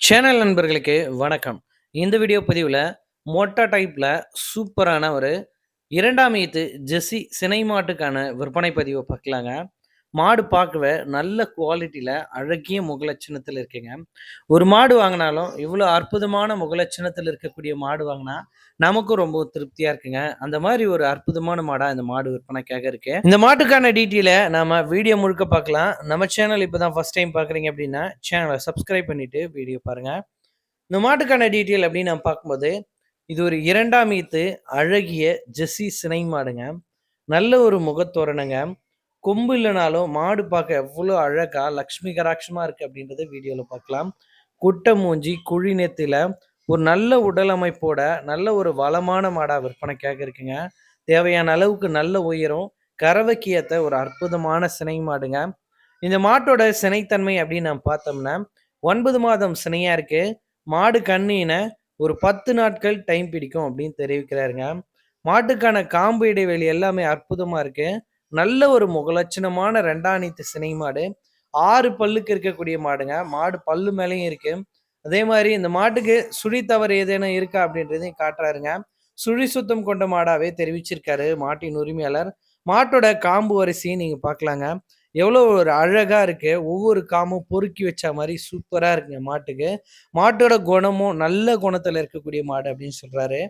Channel நண்பர்களுக்கு வணக்கம். இந்த வீடியோ பதிவில் மோட்டா டைப்பில் சூப்பரான ஒரு இரண்டாம் ஈத்து ஜெஸ்ஸி சினைமாட்டுக்கான விற்பனை பதிவை பார்க்கலாங்க. மாடு பார்க்கவே நல்ல குவாலிட்டியில் அழகிய முகலட்சணத்தில் இருக்குங்க. ஒரு மாடு வாங்கினாலும் இவ்வளோ அற்புதமான முகலட்சணத்தில் இருக்கக்கூடிய மாடு வாங்கினா நமக்கும் ரொம்ப திருப்தியாக இருக்குங்க. அந்த மாதிரி ஒரு அற்புதமான மாடாக இந்த மாடு விற்பனைக்காக இருக்கு. இந்த மாட்டுக்கான டீட்டெயிலை நம்ம வீடியோ முழுக்க பார்க்கலாம். நம்ம சேனல் இப்போ தான் ஃபர்ஸ்ட் டைம் பார்க்குறீங்க அப்படின்னா, சேனலை சப்ஸ்கிரைப் பண்ணிவிட்டு வீடியோ பாருங்கள் இந்த மாட்டுக்கான டீட்டெயில் அப்படின்னு நம்ம பார்க்கும்போது, இது ஒரு இரண்டாம் ஈத்து அழகிய ஜெஸ்ஸி சினை மாடுங்க. நல்ல ஒரு முகத்தோரணுங்க கொம்பு இல்லைனாலும் மாடு பார்க்க எவ்வளோ அழகாக லக்ஷ்மி கராட்சமாக இருக்குது அப்படின்றத வீடியோவில் பார்க்கலாம். குட்டை மூஞ்சி, குழி நெத்தில ஒரு நல்ல உடல் அமைப்போட, நல்ல ஒரு வளமான மாடாக விற்பனைக்காக இருக்குங்க. தேவையான அளவுக்கு நல்ல உயரம், கறவைக்கு ஒரு அற்புதமான சினை மாடுங்க. இந்த மாட்டோட சினைத்தன்மை அப்படின்னு நம்ம பார்த்தோம்னா, ஒன்பது மாதம் சினையாக இருக்குது மாடு கண்ணின ஒரு 10 நாட்கள் டைம் பிடிக்கும் அப்படின்னு தெரிவிக்கிறாருங்க. மாட்டுக்கான காம்பு இடைவெளி எல்லாமே அற்புதமாக இருக்குது நல்ல ஒரு முகலட்சணமான ரெண்டாணித்து சினை மாடு. ஆறு பல்லுக்கு இருக்கக்கூடிய மாடுங்க. மாடு பல்லு மேலேயும் இருக்கு. அதே மாதிரி இந்த மாட்டுக்கு சுழி தவறு ஏதேனும் இருக்கா அப்படின்றதையும் காட்டுறாருங்க. சுழி சுத்தம் கொண்ட மாடாவே தெரிவிச்சிருக்காரு மாட்டின் உரிமையாளர். மாட்டோட காம்பு வரிசையும் நீங்க பாக்கலாங்க எவ்வளோ ஒரு அழகாக இருக்கு. ஒவ்வொரு காமும் பொறுக்கி வச்ச மாதிரி சூப்பராக இருக்குங்க மாட்டுக்கு. மாட்டோட குணமும் நல்ல குணத்தில் இருக்கக்கூடிய மாடு அப்படின்னு சொல்கிறாரு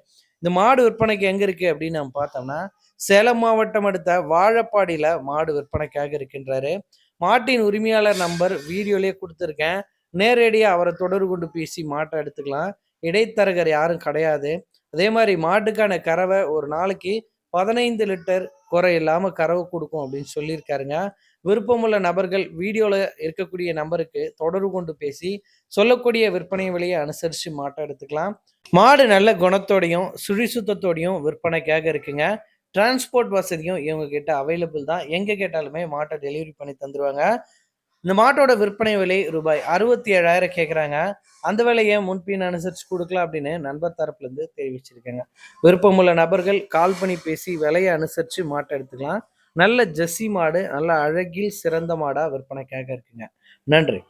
இந்த மாடு விற்பனைக்கு எங்கே இருக்குது அப்படின்னு நம்ம பார்த்தோம்னா, சேலம் மாவட்டம் அடுத்த வாழப்பாடியில் மாடு விற்பனைக்காக இருக்கின்றாரு. மாட்டின் உரிமையாளர் நம்பர் வீடியோலேயே கொடுத்துருக்கேன் நேரடியாக அவரை தொடர்பு கொண்டு பேசி மாட்டை எடுத்துக்கலாம். இடைத்தரகர் யாரும் கிடையாது. அதே மாதிரி மாட்டுக்கான கறவை ஒரு நாளைக்கு 15 லிட்டர் குறை இல்லாமல் கறவு கொடுக்கும் அப்படின்னு சொல்லியிருக்காருங்க. விருப்பமுள்ள நபர்கள் வீடியோவில் இருக்கக்கூடிய நம்பருக்கு தொடர்பு கொண்டு பேசி, சொல்லக்கூடிய விற்பனை விலையை அனுசரித்து மாட்டை எடுத்துக்கலாம். மாடு நல்ல குணத்தோடையும், சுழி சுத்தத்தோடையும் விற்பனைக்காக இருக்குங்க. டிரான்ஸ்போர்ட் வசதியும் இவங்க கிட்ட அவைலபிள் தான். எங்கே கேட்டாலுமே மாட்டை டெலிவரி பண்ணி தந்துருவாங்க. இந்த மாட்டோட விற்பனை விலை ரூபாய் 67,000 கேட்குறாங்க. அந்த விலையை முன்பின் அனுசரிச்சு கொடுக்கலாம் அப்படின்னு நண்பர் தரப்புலேருந்து தெரிவிச்சிருக்காங்க. விருப்பமுள்ள நபர்கள் கால் பண்ணி பேசி விலையை அனுசரித்து மாட்டை எடுத்துக்கலாம். நல்ல ஜெஸ்ஸி மாடு, நல்ல அழகில் சிறந்த மாடாக விற்பனைக்காக இருக்குங்க. நன்றி.